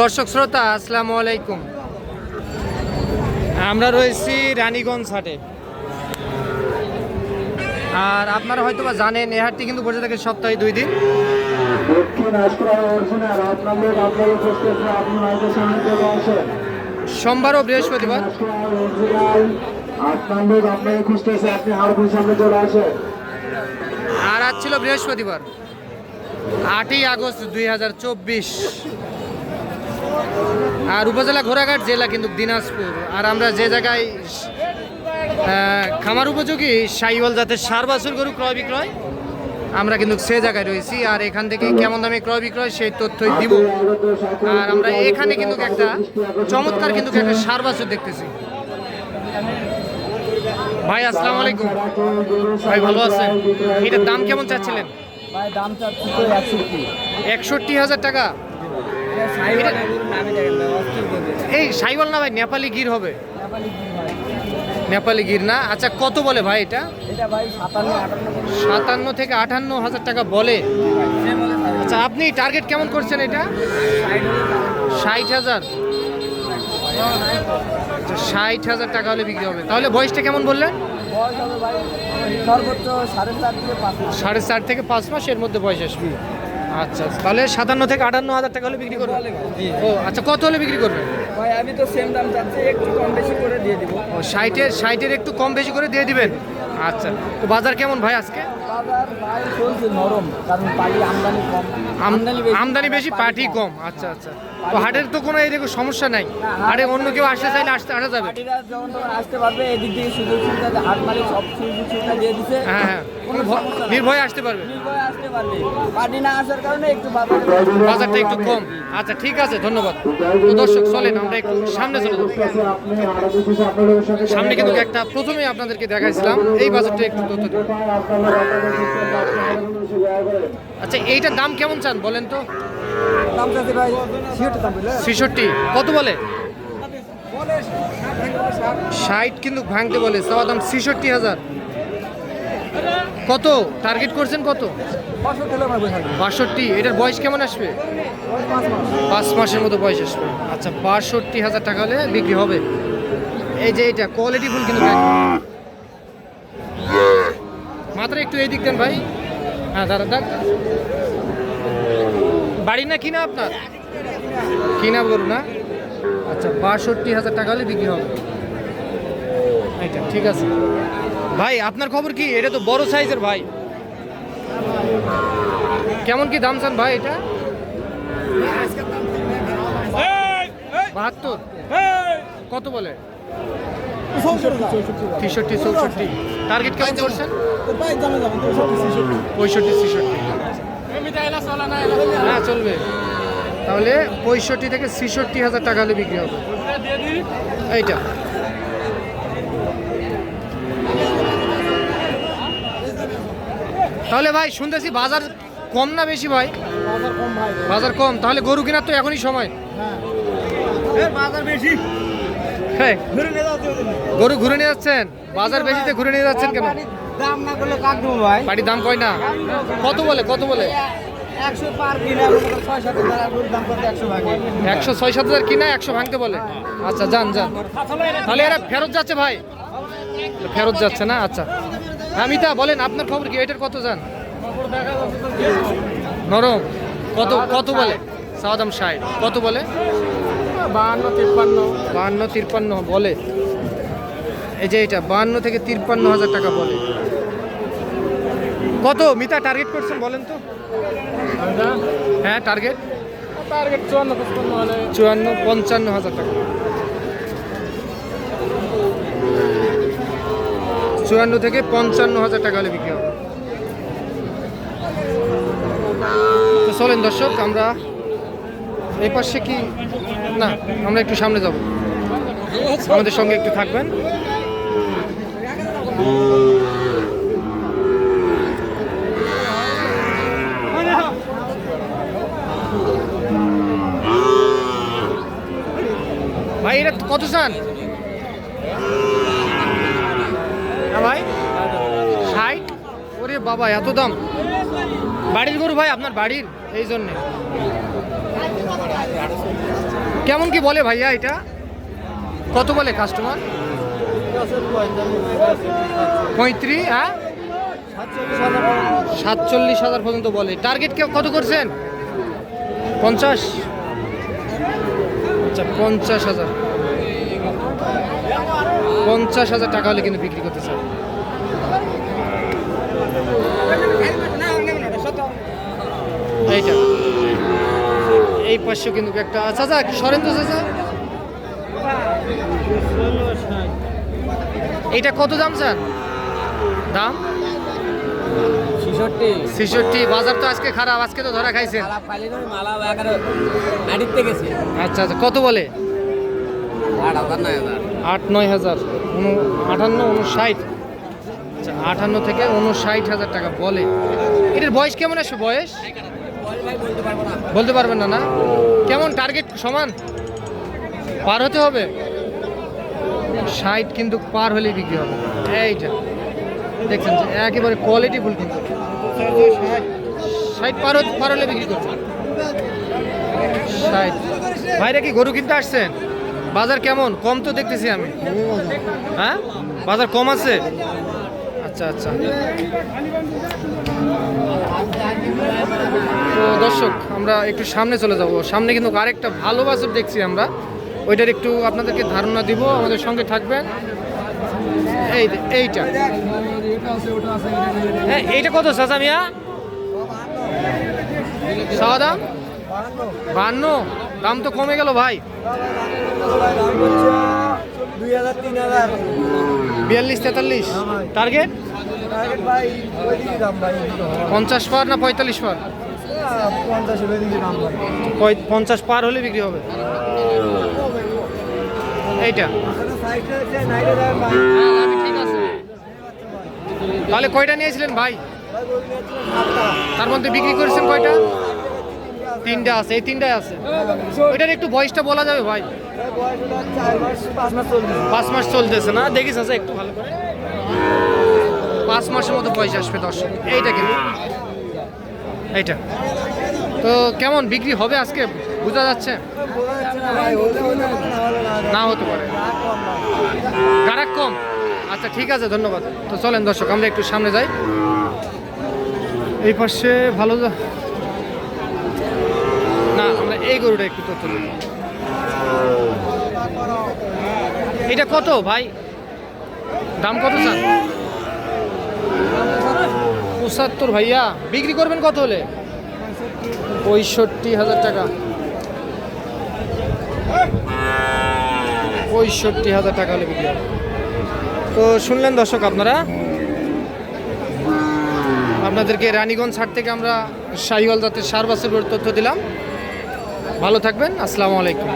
দর্শক শ্রোতা, আসসালামু আলাইকুম। আমরা রয়েছি রানীগঞ্জ হাটে। আর আপনারা হয়তো বা জানেন, এই হাটটি কিন্তু বসে থাকে সপ্তাহে দুই দিন। সোমবার ও বৃহস্পতিবার। আর আজ ছিল বৃহস্পতিবার, আটই আগস্ট দুই হাজার চব্বিশ। আর উপজেলা ঘোড়াঘাট জেলা কিন্তু দিনাজপুর। আর আমরা যে জায়গায় খামার উপযোগী সাইওয়াল জাতের সার বাছুর গরু ক্রয় বিক্রয় আমরা কিন্তু সে জায়গায় রয়েছি। আর এখান থেকে কেমন দামে ক্রয় বিক্রয় সেই তথ্যই দিব। আর আমরা এখানে কিন্তু একটা চমৎকার কিন্তু একটা সার বাছুর দেখতেছি। ভাই আসসালামু আলাইকুম। ভাই ভালো আছেন? এটার দাম কেমন চাচ্ছিলেন? ভাই দাম চাচ্ছি একষট্টি। একষট্টি হাজার টাকা। এই সাইওয়াল না ভাই নেপালি গির হবে। নেপালি গির না? আচ্ছা কত বলে ভাই এটা? সাতান্ন থেকে আটান্ন হাজার টাকা বলে। আচ্ছা আপনি টার্গেট কেমন করছেন এটা? ষাট হাজার। আচ্ছা, ষাট হাজার টাকা হলে বিক্রি হবে। তাহলে বয়সটা কেমন বললেন? সাড়ে চার থেকে পাঁচ মাস এর মধ্যে বয়স আসবে। আচ্ছা তাহলে সাতান্ন থেকে আটান্ন হাজার টাকা হলে বিক্রি করবেন ও আচ্ছা কত হলে বিক্রি করবেন ভাই আমি তো সেম দাম চাচ্ছি একটু কম বেশি করে দিয়ে দিব। ও ষাটের ষাটের একটু কম বেশি করে দিয়ে দিবেন? আচ্ছা। তো বাজার কেমন ভাই আজকে? আমদানি বেশি পাটি কম। আচ্ছা আচ্ছা। তো হাটের তো কোনো এই দেখো সমস্যা নাই। হাটে অন্য কেউ আসতে চাইলে আসতে আসা যাবে। পার্টিরা যখন তখন আসতে পারবে এদিক থেকে সুযোগ সুবিধা হাট মালিক সব সুযোগ সুবিধা দিয়ে দিছে। হ্যাঁ হ্যাঁ। নির্ভয়ে আসতে পারবে। নির্ভয়ে আসতে পারবে। পার্টি না আসার কারণে একটু বাজারটা একটু কম। আচ্ছা ঠিক আছে ধন্যবাদ। তো দর্শক চলেন আমরা একটু সামনে চলে সামনে কিন্তু একটা প্রথমেই আপনাদেরকে দেখাইছিলাম। এই বাজারটা একটু তথ্য আচ্ছা এইটার দাম কেমন চান বলেন তো? দাম চাচ্ছে ভাই ছেষট্টি। কত বলে? ষাট কিন্তু ভাঙতে বলে চাওয়া দাম ছেষট্টি হাজার। কত? টার্গেট করছেন কত? বাষট্টি। এটার বয়স কেমন আসবে? পাঁচ মাসের মতো বয়স আসবে। আচ্ছা বাষট্টি হাজার টাকা হলে বিক্রি হবে। এই যে এটা কোয়ালিটি ফুল কিন্তু একটু এই দিক দেন ভাই। হ্যাঁ দাঁড়া দাঁড় বাড়ি না কিনা আপনার? কিনা গরু না। আচ্ছা বাষট্টি হাজার টাকা হলে বিক্রি হবে। এইটা ঠিক আছে। ভাই আপনার খবর কি? এটা তো বড় সাইজের ভাই। কেমন কি দাম চান ভাই এটা? বাহাত্তর। কত বলে? তেষট্টি চৌষট্টি। টার্গেট কেমন করছেন পঁয়ষট্টি ছেষট্টি। হ্যাঁ চলবে। তাহলে পঁয়ষট্টি থেকে ছেষট্টি হাজার টাকা হলে বিক্রি হবে। এইটা। তাহলে ভাই শুনতেছি বাজার কম না বেশি ভাই? বাজার কম ভাই। বাজার কম। তাহলে গরু কেনার তো এখনই সময়। হ্যাঁ। বাজার বেশি হ্যাঁ ঘুরে নিয়ে যাচ্ছে গরু ঘুরে নিয়ে যাচ্ছেন? বাজার বেশিতে ঘুরে নিয়ে যাচ্ছেন কেন? দাম না করলে কাক দেবো ভাই? দাম কয় না? কত বলে কত বলে? একশো ছয় সাত হাজার একশো ছয় সাত কিনা একশো ভাঙতে বলে? আচ্ছা যান যান। তাহলে এরা ফেরত যাচ্ছে ভাই। ফেরত যাচ্ছে না? আচ্ছা। হ্যাঁ মিতা বলেন আপনার খবর কি? এটার কত যান? নরম। কত কত বলে? সাদাম ষাট। কত বলে? বাহান্ন তিপ্পান্ন বাহান্ন তিপ্পান্ন বলে। এই যে এটা বাহান্ন থেকে তিপ্পান্ন হাজার টাকা বলে। কত মিতা টার্গেট করছেন বলেন তো? হ্যাঁ টার্গেট টার্গেট চুয়ান্ন হলে। চুয়ান্ন পঞ্চান্ন হাজার টাকা। চুয়ান্ন থেকে পঞ্চান্ন হাজার টাকা হলে বিক্রি হবে। তো চলেন দর্শক আমরা এই পাশে কি? না, আমরা একটু সামনে যাব। আমাদের সঙ্গে একটু থাকবেন। ভাই এটা কত চান? হ্যাঁ ভাই, ষাট? ওরে বাবা, এত দাম। বাড়ির গরু ভাই, আপনার বাড়ির? এই জন্যে। কেমন কি বলে ভাইয়া এটা? কত বলে কাস্টমার পঁয়ত্রিশ হ্যাঁ? সাতচল্লিশ হাজার পর্যন্ত বলে। টার্গেট কত করছেন? পঞ্চাশ? আচ্ছা পঞ্চাশ হাজার। পঞ্চাশ হাজার টাকা হলে কিন্তু বিক্রি করতে চান। এইটা। এই পাশেও কিন্তু একটা চাচা সরেন তো চাচা। এইটা কত দাম চান দাম? ছেষট্টি। বাজার তো আজকে খারাপ আজকে তো ধরা গেছে। আচ্ছা আচ্ছা কত বলে? আট নয় হাজার। আটান্ন উনষাট। আচ্ছা আটান্ন থেকে উনষাট হাজার টাকা বলে। এটার বয়স কেমন আসবে বয়স? বলতে পারবেন না না? কেমন টার্গেট সমান? পার হতে হবে? ষাট কিন্তু পার হলেই বিক্রি হবে। এইটা দেখছেন একেবারে কোয়ালিটি ফুল কিন্তু। ষাট পার পার হলে বিক্রি করছে। ষাট। ভাইরা কি গরু কিনতে আসছেন? বাজার কেমন? কম তো দেখতেছি আমি। হ্যাঁ? বাজার কম আছে? আচ্ছা আচ্ছা। তো দর্শক, আমরা একটু সামনে চলে যাব। সামনে কিন্তু আরেকটা ভালো দেখছি আমরা। ওইটার একটু আপনাদেরকে ধারণা দিব, আমাদের সঙ্গে থাকবেন। এই এইটা। হ্যাঁ এইটা কত, চাচা মিয়া? চাওয়া দাম? বান্ন। দাম তো কমে গেল ভাই। বিয়াল্লিশ তেতাল্লিশ। টার্গেট? পঞ্চাশ পার না পঁয়তাল্লিশ পার? পঞ্চাশ পার হলে বিক্রি হবে? এইটা। তাহলে কয়টা নিয়েছিলেন ভাই? তার মধ্যে বিক্রি করেছেন কয়টা? তিনটা আছে এই তিনটাই আছে। ওইটার একটু বয়সটা বলা যাবে ভাই? পাঁচ মাস চলতেছে। না? দেখিস আছে একটু ভালো করে। পাঁচ মাসের মতো বয়স আসবে দর্শক। এইটা কিন্তু। এইটা। তো কেমন বিক্রি হবে আজকে? বোঝা যাচ্ছে? না হতে পারে। গারাক কম। আচ্ছা ঠিক আছে, ধন্যবাদ। তো চলেন দর্শক, আমরা একটু সামনে যাই। এই পাশে ভালো না, আমরা এই গরুটা একটু তথ্য এটা কত ভাই? দাম কত চান পঁচাত্তর ভাইয়া। বিক্রি করবেন কত হলে? পঁয়ষট্টি হাজার টাকা। পঁয়ষট্টি হাজার টাকা হলে বিক্রি তো শুনলেন দর্শক আপনারা? আপনাদেরকে রানীগঞ্জ হাট থেকে আমরা শাহিওয়াল জাতের সার বাসের তথ্য দিলাম। ভালো থাকবেন, আসসালামু আলাইকুম।